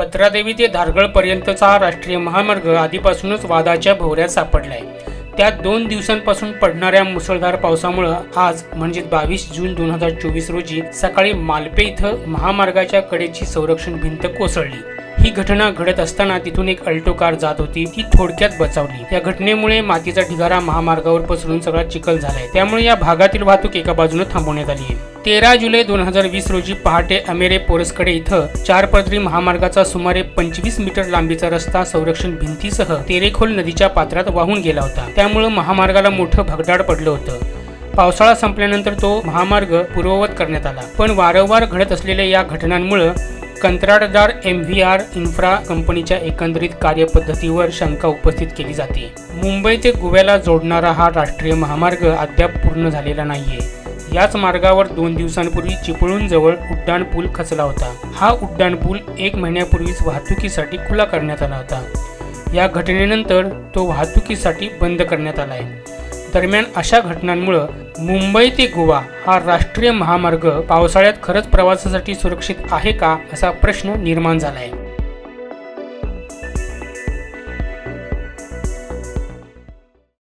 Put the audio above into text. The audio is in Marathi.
पत्रादेवी ते धारगळपर्यंतचा हा राष्ट्रीय महामार्ग आधीपासूनच वादाच्या भोवऱ्यात सापडलाय. त्यात दोन दिवसांपासून पडणाऱ्या मुसळधार पावसामुळं आज म्हणजे बावीस जून दोन हजार चोवीस रोजी सकाळी मालपे इथं महामार्गाच्या कडेची संरक्षण भिंत कोसळली. ही घटना घडत असताना तिथून एक अल्टो कार जात होती. ती थोडक्यात बचावली. या घटनेमुळे मातीचा ढिगारा महामार्गावर पसरून सगळा चिखल झालाय. त्यामुळे या भागातील वाहतूक एका बाजूने थांबवण्यात आली आहे. तेरा जुलै दोन हजार वीस रोजी पहाटे अमेरे पोरसकडे इथं चार पदरी महामार्गाचा सुमारे पंचवीस मीटर लांबीचा रस्ता संरक्षण भिंतीसह तेरेखोल नदीच्या पात्रात वाहून गेला होता. त्यामुळे महामार्गाला मोठं भगदाड पडलं होतं. पावसाळा संपल्यानंतर तो महामार्ग पूर्ववत करण्यात आला. पण वारंवार घडत असलेल्या या घटनांमुळे कंत्राटदार एम व्ही आर इन्फ्रा कंपनीच्या एकंदरीत कार्यपद्धतीवर शंका उपस्थित केली जाते. मुंबई ते गोव्याला जोडणारा हा राष्ट्रीय महामार्ग अद्याप पूर्ण झालेला नाहीये. याच मार्गावर दोन दिवसांपूर्वी चिपळूण जवळ उड्डाण पूल खचला होता. हा उड्डाण पूल एक महिन्यापूर्वीच वाहतुकीसाठी खुला करण्यात आला होता. या घटनेनंतर तो वाहतुकीसाठी बंद करण्यात आला आहे दरम्यान अशा घटनांमुळं मुंबई ते गोवा हा राष्ट्रीय महामार्ग पावसाळ्यात खरंच प्रवासासाठी सुरक्षित आहे का असा प्रश्न निर्माण झाला आहे